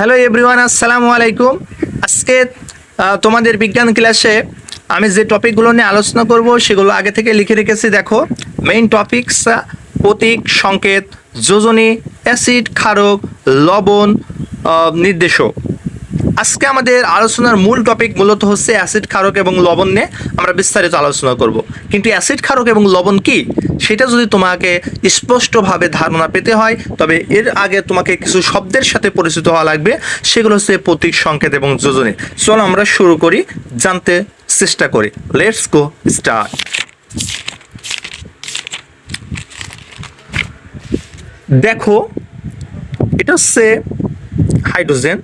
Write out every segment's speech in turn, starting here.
Hello everyone, আসসালামু আলাইকুম। আজকে তোমাদের বিজ্ঞান ক্লাসে আমি যে টপিকগুলো নিয়ে আলোচনা করব, সেগুলো আগে থেকে লিখে রেখেছি। দেখো মেইন টপিকস প্রতীক, সংকেত, যোজনী অ্যাসিড ক্ষারক, লবণ নির্দেশক। আজকে আমাদের আলোচনার মূল টপিক মূলত হচ্ছে অ্যাসিড ক্ষারক এবং লবণ নিয়ে আমরা বিস্তারিত আলোচনা করব। কিন্তু অ্যাসিড ক্ষারক এবং লবণ কি? সেটা যদি তোমাকে স্পষ্টভাবে ধারণা পেতে হয়, তবে এর আগে তোমাকে কিছু শব্দের সাথে পরিচিত হওয়া লাগবে। সেগুলো হচ্ছে প্রতীক, সংকেত এবং যোজনী। চলো আমরা শুরু করি, জানতে চেষ্টা করি। লেটস গো স্টার্ট দেখো, এটা হচ্ছে হাইড্রোজেন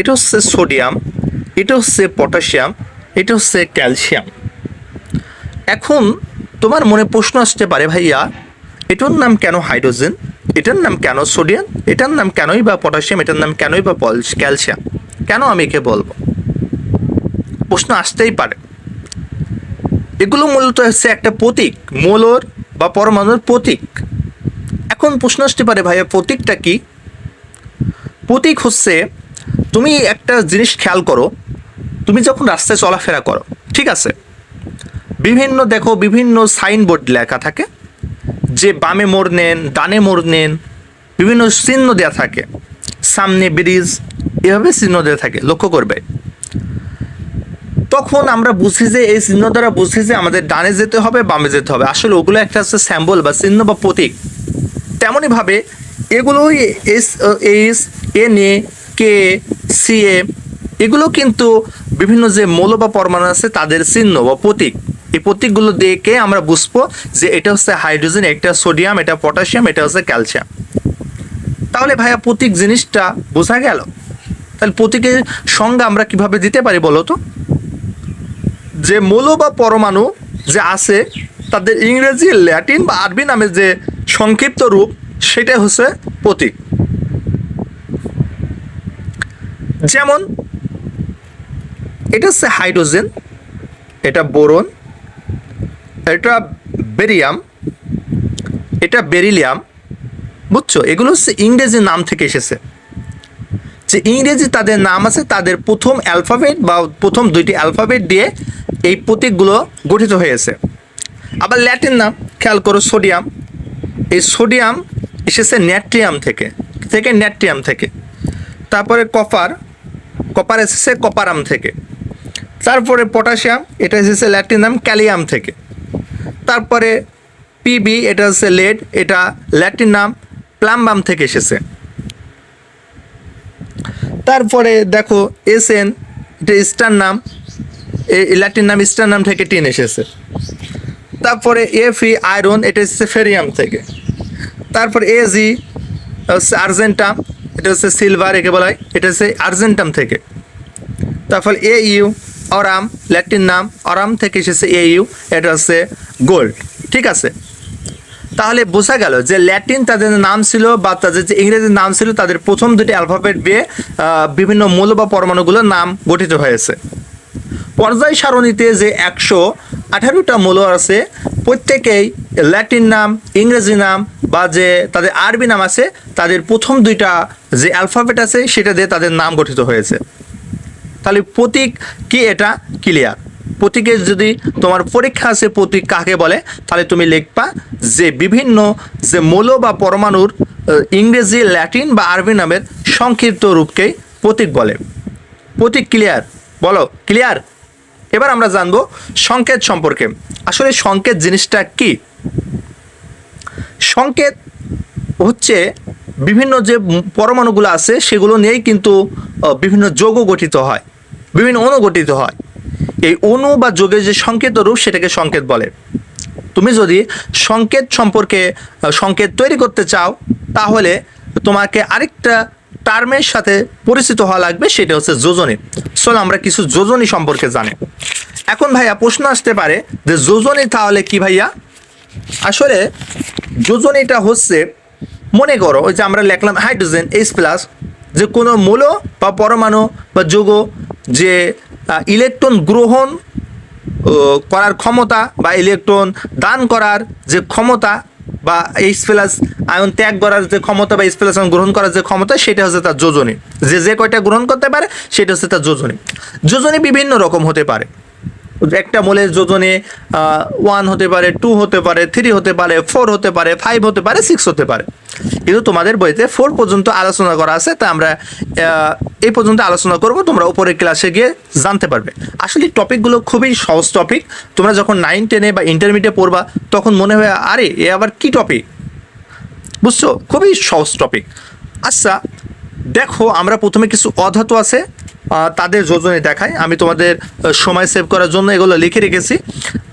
এটা হচ্ছে সোডিয়াম, এটা হচ্ছে পটাশিয়াম, এটা হচ্ছে ক্যালসিয়াম। এখন তোমার মনে প্রশ্ন আসতে পারে, ভাইয়া, এটার নাম কেন হাইড্রোজেন? এটার নাম কেন সোডিয়াম? এটার নাম কেনই বা পটাশিয়াম? এটার নাম কেনই বা ক্যালসিয়াম? কেন আমি একে বলব? প্রশ্ন আসতেই পারে। এগুলো মূলত হচ্ছে একটা প্রতীক, মৌলর বা পরমাণুর প্রতীক। এখন প্রশ্ন আসতে পারে, ভাইয়া, প্রতীকটা কি? প্রতীক হচ্ছে তুমি একটা জিনিস খেয়াল করো, তুমি যখন রাস্তায় চলাফেরা করো, ঠিক আছে? বিভিন্ন দেখো, বিভিন্ন সাইনবোর্ড লেখা থাকে, যে বামে মোড় নেন, ডানে মোড় নেন, বিভিন্ন চিহ্ন দেওয়া থাকে, সামনে ব্রিজ, এভাবে চিহ্ন দেওয়া থাকে, লক্ষ্য করবে। তখন আমরা বুঝি যে এই চিহ্ন দ্বারা বুঝি যে আমাদের ডানে যেতে হবে, বামে যেতে হবে। আসলে ওগুলো একটা হচ্ছে স্যাম্বল বা চিহ্ন বা প্রতীক। তেমনই ভাবে এগুলোই S S N A K, C, A, এগুলো কিন্তু বিভিন্ন যে মৌল বা পরমাণু আছে, তাদের চিহ্ন বা প্রতীক। এই প্রতীকগুলো দেখে আমরা বুঝব যে এটা হচ্ছে হাইড্রোজেন, এটা সোডিয়াম, এটা পটাশিয়াম, এটা হচ্ছে ক্যালসিয়াম। তাহলে ভাইয়া প্রতীক জিনিসটা বোঝা গেল? তাহলে প্রতীকের সংজ্ঞা আমরা কীভাবে দিতে পারি বলো তো? যে মৌল বা পরমাণু যে আছে, তাদের ইংরেজি ল্যাটিন বা আরবি নামে যে সংক্ষিপ্ত রূপ, সেটা হচ্ছে প্রতীক। যেমন, এটা হচ্ছে হাইড্রোজেন, এটা বোরন, এটা বেরিয়াম, এটা বেরিলিয়াম, বুঝছ? এগুলো হচ্ছে ইংরেজি নাম থেকে এসেছে। যে ইংরেজি তাদের নাম আছে, তাদের প্রথম অ্যালফাবেট বা প্রথম দুইটি অ্যালফাবেট দিয়ে এই প্রতীকগুলো গঠিত হয়েছে। আবার ল্যাটিন নাম, খেয়াল করো, সোডিয়াম। এই সোডিয়াম এসেছে ন্যাট্রিয়াম থেকে থেকে ন্যাট্রিয়াম থেকে। তারপরে কপার কপার এসেছে কপারাম থেকে তারপরে পটাশিয়াম এটা এসেছে ল্যাটিন নাম ক্যালিয়াম থেকে তারপরে পিবি এটা হচ্ছে লেড এটা ল্যাটিন নাম প্লাম্বাম থেকে এসেছে তারপরে দেখো এস এন এটা স্টার নাম ল্যাটিন নাম স্টার নাম থেকে টিন এসেছে তারপরে এফি আয়রন এটা এসেছে ফেরিয়াম থেকে তারপর এ জি হচ্ছে আর্জেন্টাম এটা হচ্ছে সিলভার একে বলা হয়। এটা হচ্ছে আর্জেন্টাম থেকে। তারপর এ ইউ অরাম ল্যাটিন নাম অরাম থেকে এসেছে এ ইউ এটা হচ্ছে গোল্ড ঠিক আছে? তাহলে বোঝা গেল যে ল্যাটিন তাদের নাম ছিল বা তাদের যে ইংরেজির নাম ছিল, তাদের প্রথম দুটি অ্যালফাবেট দিয়ে বিভিন্ন মূল বা পরমাণুগুলোর নাম গঠিত হয়েছে। পর্যায় সারণীতে যে একশো আঠারোটা মূল আছে, প্রত্যেকেই ল্যাটিন নাম, ইংরেজি নাম বা যে তাদের আরবি নাম আছে, তাদের প্রথম দুইটা যে অ্যালফাবেট আছে, সেটা দিয়ে তাদের নাম গঠিত হয়েছে। তাহলে প্রতীক কি এটা? ক্লিয়ার। প্রতীকের যদি তোমার পরীক্ষা আছে, প্রতীক কাকে বলে? তাহলে তুমি লিখবা যে বিভিন্ন যে মৌল বা পরমাণুর ইংরেজি, ল্যাটিন বা আরবি নামের সংক্ষিপ্ত রূপকেই প্রতীক বলে। প্রতীক ক্লিয়ার? বলো, ক্লিয়ার? এবার আমরা জানব সংকেত সম্পর্কে। আসলে সংকেত জিনিসটা কি? সংকেত হচ্ছে বিভিন্ন যে পরমাণুগুলো আছে, সেগুলো নিয়েই কিন্তু বিভিন্ন যৌগ গঠিত হয়, বিভিন্ন অণু গঠিত হয়। এই অণু বা যোগের যে সংকেত রূপ, সেটাকে সংকেত বলে। তুমি যদি সংকেত সম্পর্কে সংকেত তৈরি করতে চাও, তাহলে তোমাকে আরেকটা টার্মের সাথে পরিচিত হওয়া লাগবে, সেটা হচ্ছে যোজনী। চলো আমরা কিছু যোজনী সম্পর্কে জানি। এখন ভাইয়া প্রশ্ন আসতে পারে যে যোজনী তাহলে কি ভাইয়া? আসলে যোজনীটা হচ্ছে, মনে করো ওই যে আমরা লিখলাম হাইড্রোজেন এইচ প্লাস যে কোনো মূল বা পরমাণু বা যৌগ যে ইলেকট্রন গ্রহণ করার ক্ষমতা বা ইলেকট্রন দান করার যে ক্ষমতা বা এইচ প্লাস আয়ন ত্যাগ করার যে ক্ষমতা বা এইচ প্লাস আয়ন গ্রহণ করার যে ক্ষমতা, সেটা হচ্ছে তার যোজনী। যে যে কয়টা গ্রহণ করতে পারে, সেটা হচ্ছে তার যোজনী। যোজনী বিভিন্ন রকম হতে পারে। একটা মোলের যোজনে ওয়ান হতে পারে টু হতে পারে থ্রি হতে পারে ফোর হতে পারে ফাইভ হতে পারে সিক্স হতে পারে। কিন্তু তোমাদের বইতে ফোর পর্যন্ত আলোচনা করা আছে, তা আমরা এই পর্যন্ত আলোচনা করব, তোমরা উপরের ক্লাসে গিয়ে জানতে পারবে। আসলে টপিকগুলো খুবই সহজ টপিক তোমরা যখন নাইন টেনে বা ইন্টারমিডিয়েট পড়বা, তখন মনে হয়, আরে, এ আবার কি টপিক বুঝছ? খুবই সহজ টপিক আচ্ছা দেখো, আমরা প্রথমে কিছু অধাতু আছে তাদের যোজনে দেখাই আমি তোমাদের সময় সেভ করার জন্য এগুলো লিখে রেখেছি।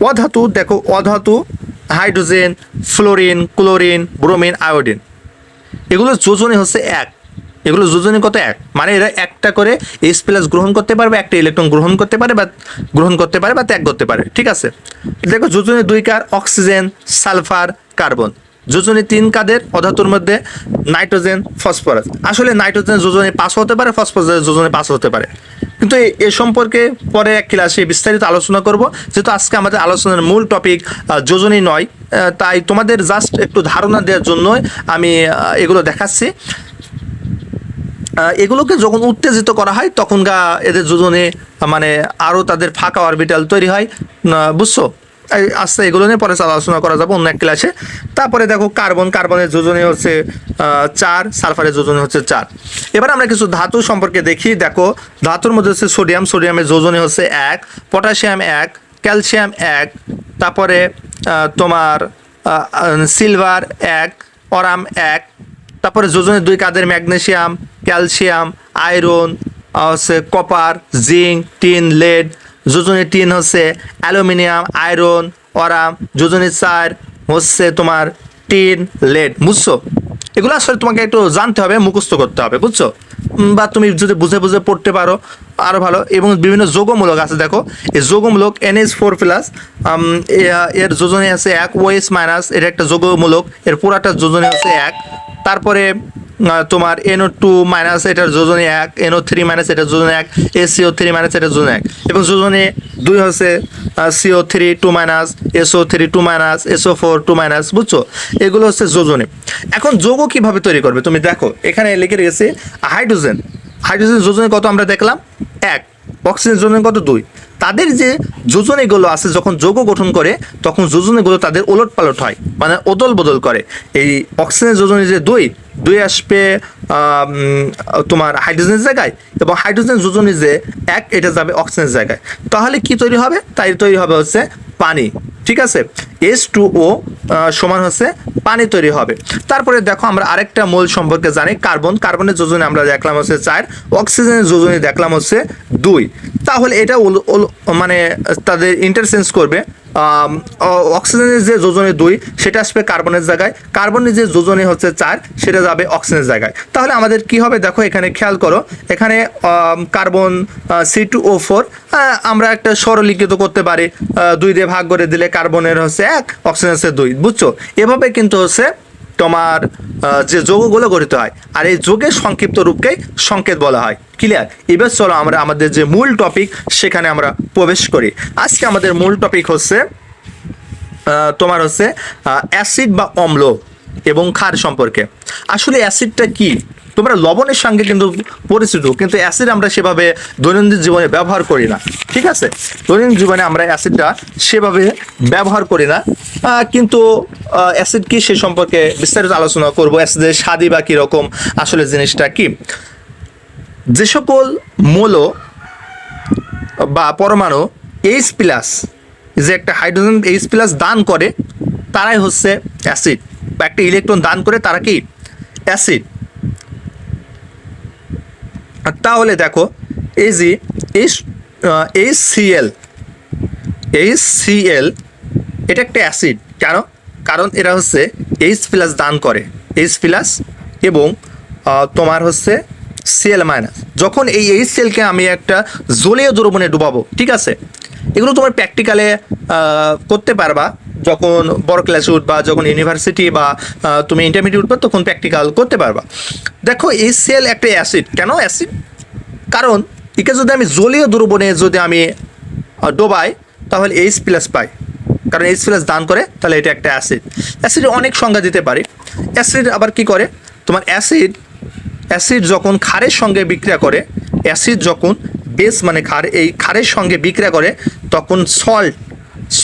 অধাতু, দেখো, অধাতু, hydrogen, fluorine, chlorine, bromine, iodine. এগুলো যোজনে হচ্ছে এক। এগুলো যোজনে কত এক? মানে এরা একটা করে এইচ প্লাস গ্রহণ করতে পারবে, একটা ইলেকট্রন গ্রহণ করতে পারে বা গ্রহণ করতে পারে বা ত্যাগ করতে পারে। ঠিক আছে? দেখো, যোজনে দুই কার, অক্সিজেন, সালফার, কার্বন। যোজনে তিন কাদের পদার্থের মধ্যে নাইট্রোজেন, ফসফরাস। আসলে নাইট্রোজেন যোজনে পাঁচ হতে পারে ফসফরাস যোজনে পাঁচ হতে পারে। কিন্তু এ- সম্পর্কে পরে এক ক্লাসে বিস্তারিত আলোচনা করব। যেহেতু আজকে আমাদের আলোচনার মূল টপিক যোজনী নয় তাই তোমাদের জাস্ট একটু ধারণা দেওয়ার জন্য আমি এগুলো দেখাচ্ছি। এগুলোকে যখন উত্তেজিত করা হয় তখন গা এদের যোজনে মানে আরও তাদের ফাঁকা অরবিটাল তৈরি হয়। বুঝছ? আস্তে এগুলো নিয়ে পরে আলোচনা করা যাবে, অন্য এক ক্লাসে। তারপরে দেখো কার্বন, কার্বনের যোজনে হচ্ছে চার, সালফারের যোজনে হচ্ছে চার। এবার আমরা কিছু ধাতু সম্পর্কে দেখি, দেখো, ধাতুর মধ্যে হচ্ছে সোডিয়াম, সোডিয়ামের যোজনে হচ্ছে এক, পটাশিয়াম এক, ক্যালসিয়াম এক, তারপরে তোমার সিলভার এক, অরাম এক, তারপরে যোজনে দুই কাদের ম্যাগনেশিয়াম ক্যালসিয়াম, আয়রন হচ্ছে কপার, জিঙ্ক, টিন, লেড যোজনের টিন হচ্ছে অ্যালুমিনিয়াম, আয়রন, অরাম। যোজনের চার হচ্ছে তোমার টিন, লেড। বুঝছ? এগুলো আসলে তোমাকে একটু জানতে হবে, মুখস্থ করতে হবে, বুঝছ? বা তুমি যদি বুঝে বুঝে পড়তে পারো আরও ভালো। এবং বিভিন্ন যোগমূলক আছে, দেখো। এই যোগমূলক এন এনএস ফোর প্লাস এর যোজনে আছে এক ওএস মাইনাস এটা একটা যোগমূলক। এর পুরাটা যোজনে হচ্ছে এক। তারপরে তোমার এনও টু মাইনাস এটার যোজনে এক এনও থ্রি মাইনাস এটার যোজনে এক এসিও থ্রি মাইনাস এটার যোজনে এক। এবং যোজনে দুই হচ্ছে CO three two minus SO three two minus SO four two minus বুঝছ? এগুলো হচ্ছে যোজনে। এখন যোগ কীভাবে তৈরি করবে? তুমি দেখো, এখানে লিখে রেখেছে হাইড্রোজেন। হাইড্রোজেন যোজনে কত আমরা দেখলাম? এক। অক্সিজেন যোজনে কত? দুই। তাদের যে যোজনীগুলো আছে, যখন যোগ গঠন করে, তখন যোজনীগুলো তাদের ওলট পালট হয় মানে ওদল বদল করে। এই অক্সিজেন যোজনী যে দুই দুই আসবে তোমার হাইড্রোজেনের জায়গায় এবং হাইড্রোজেন যোজনী যে এক, এটা যাবে অক্সিজেনের জায়গায়। তাহলে কি তৈরি হবে? তাই তৈরি হবে হচ্ছে পানি। ঠিক আছে? এস টু ও সমান হচ্ছে পানি তৈরি হবে। তারপরে দেখো আমরা আরেকটা মূল সম্পর্কে জানি, কার্বন। কার্বনের যোজনে আমরা দেখলাম হচ্ছে চার, অক্সিজেনের যোজনে দেখলাম হচ্ছে দুই। তাহলে এটা মানে তাদের ইন্টারচেঞ্জ করবে। অক্সিজেনের যে যোজনে দুই, সেটা আসবে কার্বনের জায়গায়। কার্বনের যে যোজনে হচ্ছে চার, সেটা যাবে অক্সিজেনের জায়গায়। তাহলে আমাদের কি হবে? দেখো এখানে খেয়াল করো, এখানে carbon C two O four আমরা একটা সরলীকৃত করতে পারি। দুই দিয়ে ভাগ করে দিলে কার্বনের হচ্ছে এক অক্সিজেন আছে দুই, বুঝছ? এভাবে কিন্তু হচ্ছে তোমার যে যোগগুলো গঠিত হয়। আর এই যোগের সংক্ষিপ্ত রূপকেই সংকেত বলা হয়। ক্লিয়ার এবার চলো আমরা আমাদের যে মূল টপিক সেখানে আমরা প্রবেশ করি। আজকে আমাদের মূল টপিক হচ্ছে তোমার হচ্ছে অ্যাসিড বা অম্ল এবং ক্ষার সম্পর্কে। আসলে অ্যাসিডটা কি? তোমরা লবণের সঙ্গে কিন্তু পরিচিত, কিন্তু অ্যাসিড আমরা সেভাবে দৈনন্দিন জীবনে ব্যবহার করি না, ঠিক আছে? দৈনন্দিন জীবনে আমরা অ্যাসিডটা সেভাবে ব্যবহার করি না। কিন্তু অ্যাসিড কি সে সম্পর্কে বিস্তারিত আলোচনা করব অ্যাসিডের স্বাদই বা কীরকম, আসলে জিনিসটা কি? যে সকল মৌল বা পরমাণু এইচ প্লাস যে একটা হাইড্রোজেন এইচ প্লাস দান করে, তারাই হচ্ছে অ্যাসিড বা একটা ইলেকট্রন দান করে, তারা কি? অ্যাসিড তাহলে দেখো, এই যে এইচ সিএল এইচ সিএল এটা একটা অ্যাসিড। কেন? কারণ এরা হচ্ছে এইচ প্লাস দান করে। এইচ প্লাস এবং তোমার হচ্ছে সিএল মাইনাস যখন এই এইচ সেলকে আমি একটা জলীয় দ্রবণে ডুবাবো, ঠিক আছে? এগুলো তোমার প্র্যাকটিক্যালে করতে পারবা। যখন বড় ক্লাসে উঠবা, যখন ইউনিভার্সিটি বা তুমি ইন্টারমিডিয়েট উঠবা, তখন প্র্যাকটিক্যাল করতে পারবা। দেখো, এই সেল একটা অ্যাসিড কেন অ্যাসিড কারণ, একে যদি আমি জলীয় দ্রবণে যদি আমি ডোবাই, তাহলে এইচ প্লাস পাই। কারণ এইচ প্লাস দান করে, তাহলে এটা একটা অ্যাসিড অ্যাসিডের অনেক সংজ্ঞা দিতে পারি। অ্যাসিড আবার কি করে? তোমার অ্যাসিড অ্যাসিড যখন ক্ষারের সঙ্গে বিক্রিয়া করে অ্যাসিড যখন বেস মানে ক্ষার, এই ক্ষারের সঙ্গে বিক্রিয়া করে, তখন সল্ট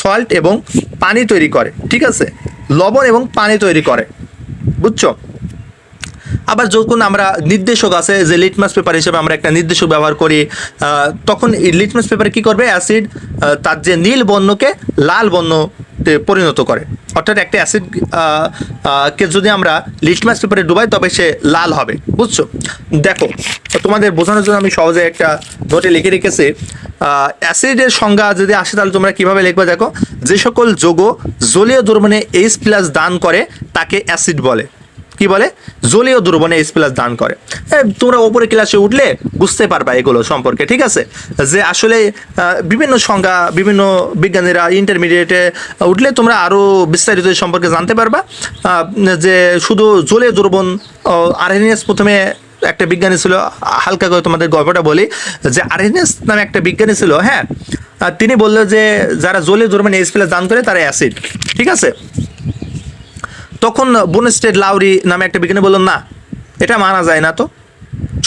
সল্ট এবং পানি তৈরি করে, ঠিক আছে? লবণ এবং পানি তৈরি করে, বুঝছ? আবার যখন আমরা নির্দেশক আছে, যে লিটমাস পেপার হিসেবে আমরা একটা নির্দেশক ব্যবহার করি তখন এই লিটমাস পেপার কী করবে অ্যাসিড তার যে নীল বর্ণকে লাল বর্ণতে পরিণত করে। অর্থাৎ একটা অ্যাসিড কে যদি আমরা লিটমাস পেপারে ডুবাই, তবে সে লাল হবে। বুঝছ? দেখো তোমাদের বোঝানোর জন্য আমি সহজে একটা নোটে লিখে রেখেছি। অ্যাসিডের সংজ্ঞা যদি আসে, তাহলে তোমরা কীভাবে লিখবে দেখো? যে সকল যোগ জলীয় দ্রবণে এইচ প্লাস দান করে, তাকে অ্যাসিড বলে। কি বলে? জলীয় দ্রবণে এইচ প্লাস দান করে। তোমরা ওপরে ক্লাসে উঠলে বুঝতে পারবা এগুলো সম্পর্কে, ঠিক আছে? যে আসলে বিভিন্ন সংজ্ঞা, বিভিন্ন বিজ্ঞানীরা ইন্টারমিডিয়েটে উঠলে তোমরা আরও বিস্তারিত সম্পর্কে জানতে পারবা। যে শুধু জলীয় দ্রবণ আরএনএস প্রথমে একটা বিজ্ঞানী ছিল, হালকা করে তোমাদের গল্পটা বলি, যে আরএনএস নামে একটা বিজ্ঞানী ছিল হ্যাঁ? তিনি বলল যে যারা জলীয় দ্রবণে এইচ প্লাস দান করে তারা অ্যাসিড, ঠিক আছে? তখন বোনস্টেড লাউরি নামে একটা বিজ্ঞানী বলল না, এটা মানা যায় না তো।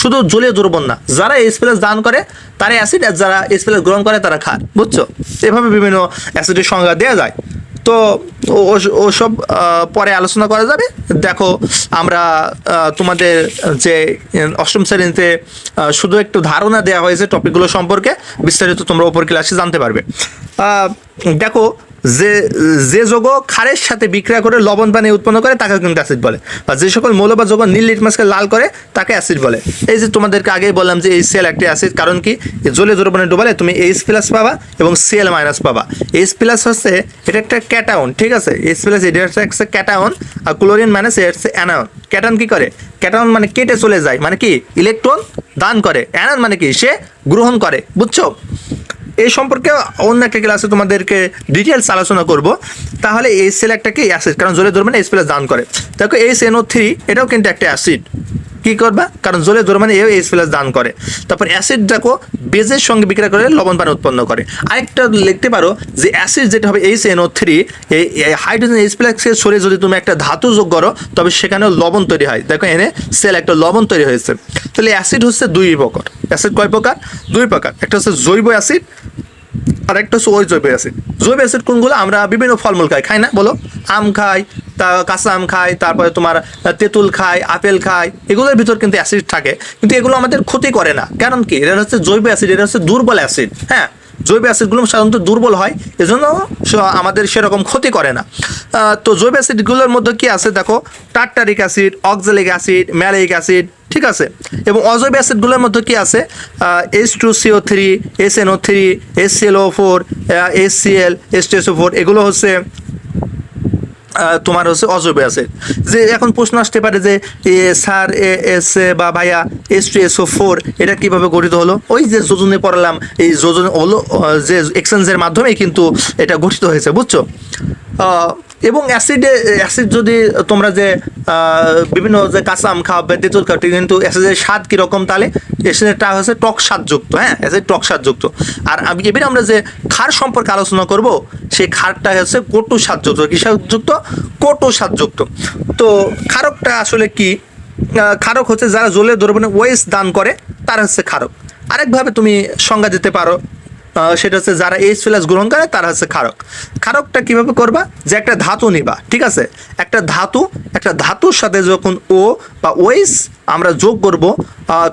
শুধু জলীয় দ্রবণ না। যারা এইচ দান করে তারা অ্যাসিড আর যারা এইচ গ্রহণ করে, তারা খার বুঝছ? এভাবে বিভিন্ন অ্যাসিডের সংজ্ঞা দেওয়া যায়। তো ওসব পরে আলোচনা করা যাবে। দেখো, আমরা তোমাদের যে অষ্টম শ্রেণীতে শুধু একটু ধারণা দেওয়া হয়েছে টপিকগুলো সম্পর্কে, বিস্তারিত তোমরা ওপর ক্লাসে জানতে পারবে। দেখো যে যে যোগ খারের সাথে বিক্রিয়া করে লবণ পানি উৎপন্ন করে তাকে কিন্তু অ্যাসিড বলে। বা যে সকল মৌল বা যোগ নীল লিটমাসকে লাল করে, তাকে অ্যাসিড বলে। এই যে তোমাদেরকে আগেই বললাম যে এই সেল একটি অ্যাসিড কারণ কি? জলে দ্রবণে ডুবালে তুমি এইচ প্লাস পাবা এবং সিএল মাইনাস পাবা। এইচ প্লাস হচ্ছে, এটা একটা ক্যাটাউন ঠিক আছে? এইচ প্লাস এটা হচ্ছে ক্যাটাউন আর ক্লোরিন মাইনাস এটা হচ্ছে অ্যানাউন ক্যাটাউন কি করে? ক্যাটাউন মানে কেটে চলে যায় মানে কি? ইলেকট্রন দান করে। অ্যানাউন মানে কি? সে গ্রহণ করে, বুঝছ? এই সম্পর্কে অন্য একটা ক্লাসে তোমাদেরকে ডিটেলস আলোচনা করব। তাহলে এই সেল একটাকে অ্যাসিড কারণ জলে ধরবেন এস প্লাস দান করে। দেখো এস এনও থ্রি এটাও কিন্তু একটা অ্যাসিড কি করবা? কারণ জলে ধর্মানে এও এইচ প্লাস দান করে। তারপর অ্যাসিড বেজের সঙ্গে বিক্রিয়া করে লবণ পানি উৎপন্ন করে। আরেকটা লিখতে পারো যে অ্যাসিড যেটা হবে এইচ এনও থ্রি এই হাইড্রোজেন এইচ প্লাসকে সরে যদি তুমি একটা ধাতু যোগ করো, তবে সেখানেও লবণ তৈরি হয়। দেখো এনে সেল একটা লবণ তৈরি হয়েছে। তাহলে অ্যাসিড হচ্ছে দুই প্রকার। অ্যাসিড কয় প্রকার? দুই প্রকার। একটা হচ্ছে জৈব অ্যাসিড আর একটা হচ্ছে ওই জৈব অ্যাসিড। জৈব অ্যাসিড কোনগুলো? আমরা বিভিন্ন ফলমূল খাই। খাই না? বলো। আম খাই, তা কাঁচা আম খাই, তারপরে তোমার তেঁতুল খাই, আপেল খাই, এগুলোর ভিতর কিন্তু অ্যাসিড থাকে। কিন্তু এগুলো আমাদের ক্ষতি করে না। কারণ কি? এটা হচ্ছে জৈব অ্যাসিড এটা হচ্ছে দুর্বল অ্যাসিড। হ্যাঁ? জৈব অ্যাসিডগুলো সাধারণত দুর্বল হয়, এজন্য আমাদের সেরকম ক্ষতি করে না। তো জৈব অ্যাসিডগুলোর মধ্যে কি আছে দেখো? Tartaric acid oxalic acid malic acid ঠিক আছে? এবং অজৈব অ্যাসিডগুলোর মধ্যে কি আছে? H two CO three S NO three S C L O four S C L S T S O four এগুলো হচ্ছে তোমার হচ্ছে অজৈব অ্যাসিড যে এখন প্রশ্ন আসতে পারে যে স্যার এস বা ভাইয়া, S two, S O four, এটা কীভাবে গঠিত হলো? ওই যে যোজনে পড়ালাম, এই যোজন হলো যে এক্সচেঞ্জের মাধ্যমে কিন্তু এটা গঠিত হয়েছে, বুঝছ? এবং অ্যাসিডে অ্যাসিড যদি তোমরা যে বিভিন্ন যে কাঁচা আম খাও বা তেঁতুল কিন্তু অ্যাসিডের স্বাদ কীরকম তাহলে? অ্যাসিডেরটা হচ্ছে টক স্বাদযুক্ত হ্যাঁ? অ্যাসিড টক স্বাদযুক্ত আর এবারে আমরা যে খার সম্পর্কে আলোচনা করব, সেই খারটা হচ্ছে কটু স্বাদযুক্ত কি স্বাদযুক্ত কটু স্বাদযুক্ত। তো ক্ষারকটা আসলে কি? ক্ষারক হচ্ছে যারা জলে দ্রবণে ওয়েস দান করে, তারা হচ্ছে ক্ষারক আরেকভাবে তুমি সংজ্ঞা দিতে পারো সেটা হচ্ছে যারা এইচ প্লাস গ্রহণ করে, তারা হচ্ছে ক্ষারক ক্ষারকটা কীভাবে করবা? যে একটা ধাতু নিবা, ঠিক আছে? একটা ধাতু, একটা ধাতুর সাথে যখন ও বা ওয়েস আমরা যোগ করব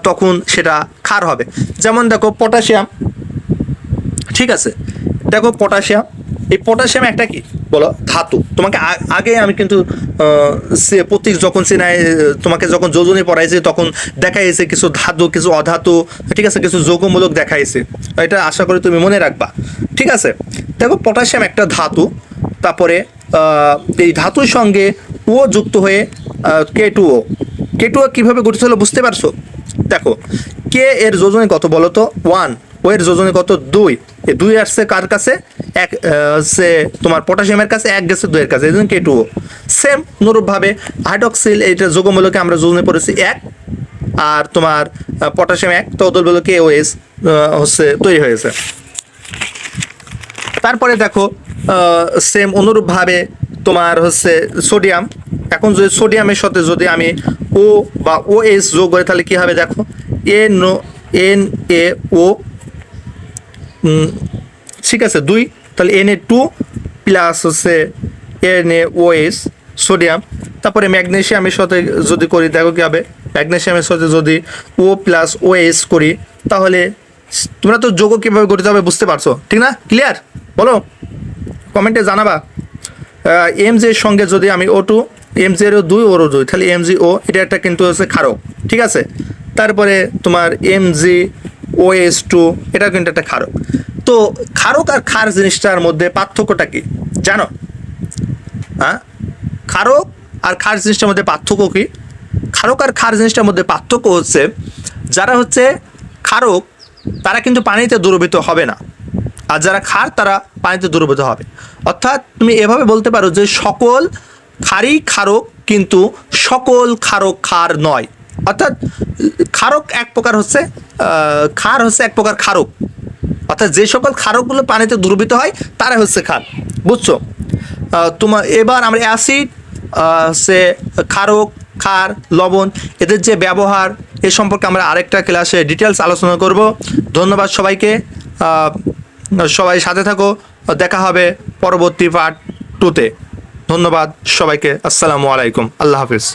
তখন সেটা ক্ষার হবে। যেমন দেখো পটাশিয়াম, ঠিক আছে? দেখো পটাশিয়াম, এই পটাশিয়াম একটা কি? বলো, ধাতু। তোমাকে আগে আমি কিন্তু সে প্রতীক যখন চেনাই তোমাকে যখন যোজনী পড়াইছে, তখন দেখাইছে কিছু ধাতু, কিছু অধাতু, ঠিক আছে, কিছু যোগমূলক দেখাইছে। এটা আশা করি তুমি মনে রাখবা। ঠিক আছে? দেখো, পটাশিয়াম একটা ধাতু, তারপরে এই ধাতুর সঙ্গে ও যুক্ত হয়ে কে টু ও কে টু ও কীভাবে গঠিত হলো বুঝতে পারছ? দেখো কে এর যোজনী কত বলো তো? ওয়ান ও এর যোজনী কত? দুই। এই দুই আসছে কার কাছে? এক হচ্ছে তোমার পটাশিয়ামের কাছে, এক গেছে দুয়ের কাছে, এই জন্য কে টু সেম অনুরূপভাবে হাইড্রক্সিল এইটা যোগমূলকে আমরা যোজনে পড়েছি এক, আর তোমার পটাশিয়াম এক, তো ওদের বলো কে ও এস হচ্ছে তৈরি হয়েছে। তারপরে দেখো সেম অনুরূপভাবে তোমার হচ্ছে সোডিয়াম এখন যদি সোডিয়ামের সাথে যদি আমি ও বা ও এস যোগ করে, তাহলে কী হবে দেখো? এন এন এ ও ঠিক আছে, দুই তাহলে এন এ টু প্লাস হচ্ছে N A O S sodium তারপরে ম্যাগনেশিয়ামের সাথে যদি করি, দেখো কী হবে? ম্যাগনেশিয়ামের সাথে যদি ও প্লাস ও এস করি, তাহলে তোমরা তো যোগ কীভাবে করতে হবে বুঝতে পারছ? ঠিক না? ক্লিয়ার বলো। কমেন্টে জানাবা। এম জির সঙ্গে যদি আমি ও টু এম জিরও দুই ওরও দুই তাহলে এম জি ও এটা একটা কিন্তু হচ্ছে খারক ঠিক আছে? তারপরে তোমার M G O S two এটা কিন্তু একটা ক্ষারক। তো ক্ষারক আর ক্ষার জিনিসটার মধ্যে পার্থক্যটা কি? জানো? হ্যাঁ? ক্ষারক আর ক্ষার জিনিসটার মধ্যে পার্থক্য কি? ক্ষারক আর ক্ষার জিনিসটার মধ্যে পার্থক্য হচ্ছে, যারা হচ্ছে ক্ষারক তারা কিন্তু পানিতে দ্রবীত হবে না। আর যারা ক্ষার তারা পানিতে দ্রবীত হবে। অর্থাৎ তুমি এভাবে বলতে পারো যে সকল ক্ষারই ক্ষারক কিন্তু সকল ক্ষারক ক্ষার নয়। অর্থাৎ ক্ষারক এক প্রকার হচ্ছে ক্ষার হচ্ছে এক প্রকার ক্ষারক অর্থাৎ যে সকল ক্ষারকগুলো পানিতে দ্রবীত হয়, তারা হচ্ছে ক্ষার বুঝছ? তোমার এবার আমরা অ্যাসিড সে ক্ষারক ক্ষার লবণ, এদের যে ব্যবহার, এ সম্পর্কে আমরা আরেকটা ক্লাসে ডিটেলস আলোচনা করব। ধন্যবাদ সবাইকে। সবাই সাথে থাকো। দেখা হবে পরবর্তী পার্ট টুতে ধন্যবাদ সবাইকে। আসসালামু আলাইকুম। আল্লাহ হাফিজ।